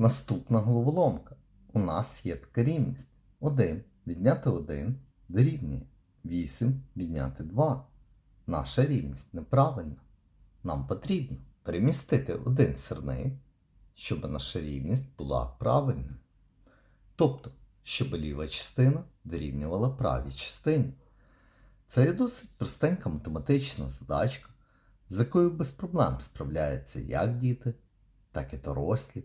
Наступна головоломка. У нас є така рівність. 1 відняти 1 дорівнює 8 відняти 2. Наша рівність неправильна. Нам потрібно перемістити один сирник, щоб наша рівність була правильною. Тобто, щоб ліва частина дорівнювала правій частині. Це є досить простенька математична задачка, з якою без проблем справляються як діти, так і дорослі.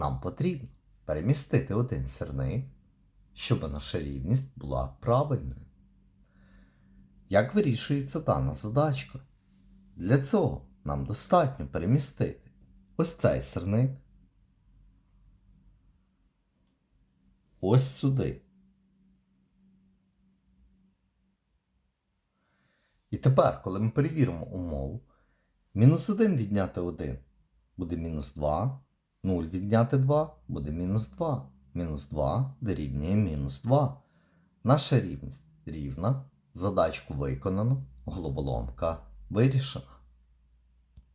Нам потрібно перемістити один сирник, щоб наша рівність була правильною. Як вирішується дана задачка? Для цього нам достатньо перемістити ось цей сирник ось сюди. І тепер, коли ми перевіримо умову, мінус 1 відняти 1 буде мінус 2, 0 відняти 2 буде мінус 2. Мінус 2 дорівнює мінус 2. Наша рівність рівна, задачку виконано, головоломка вирішена.